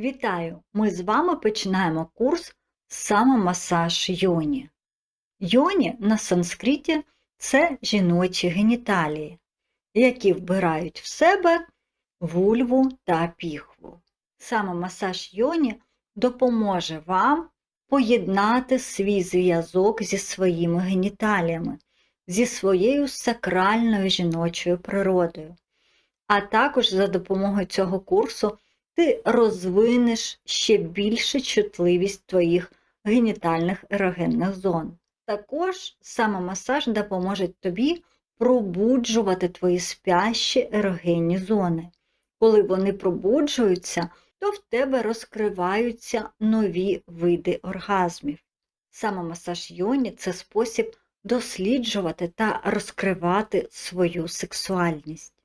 Вітаю! Ми з вами починаємо курс самомасаж йоні. Йоні на санскриті це жіночі геніталії, які вбирають в себе вульву та піхву. Самомасаж йоні допоможе вам поєднати свій зв'язок зі своїми геніталіями, зі своєю сакральною жіночою природою. А також за допомогою цього курсу ти розвинеш ще більше чутливість твоїх генітальних ерогенних зон. Також самомасаж допоможе тобі пробуджувати твої спящі ерогенні зони. Коли вони пробуджуються, то в тебе розкриваються нові види оргазмів. Самомасаж йоні це спосіб досліджувати та розкривати свою сексуальність.